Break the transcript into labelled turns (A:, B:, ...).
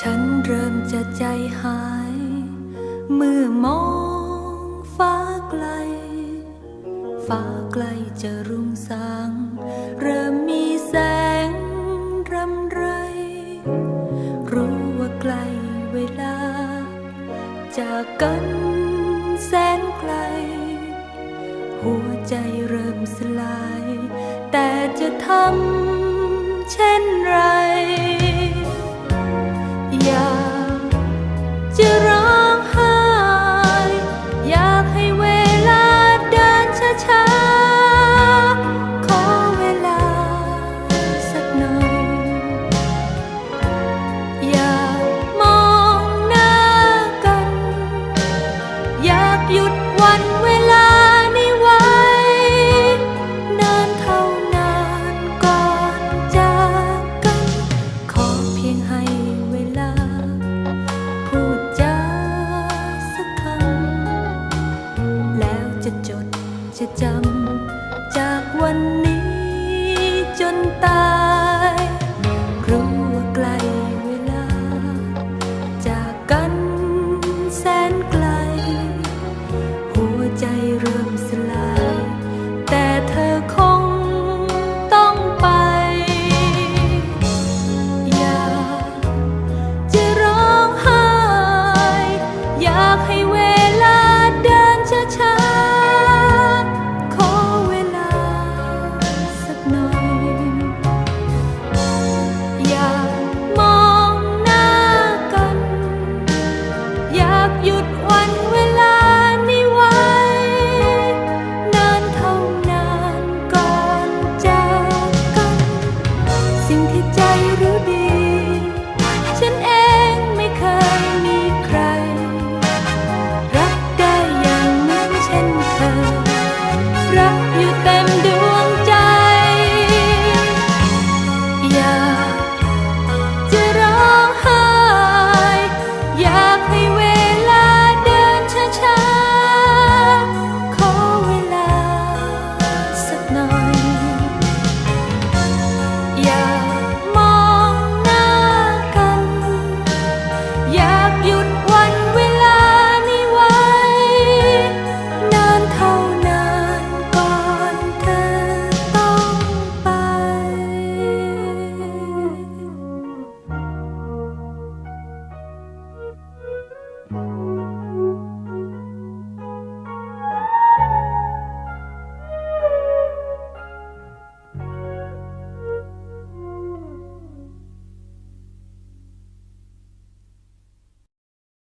A: ฉันเริ่มจะใจหาย เมื่อมองฟ้าไกล ฟ้าไกลจะรุ่งสาง เริ่มมีแสงรำไร รู้ว่าใกล้เวลา จากกันแสนไกล หัวใจเริ่มสลาย แต่จะทำเช่นไร พียงให้เวลา พูดจาสักคำ แล้วจะจดจะจำ จากวันนี้จนตายรูใกล้เวลา จากันแสนไกล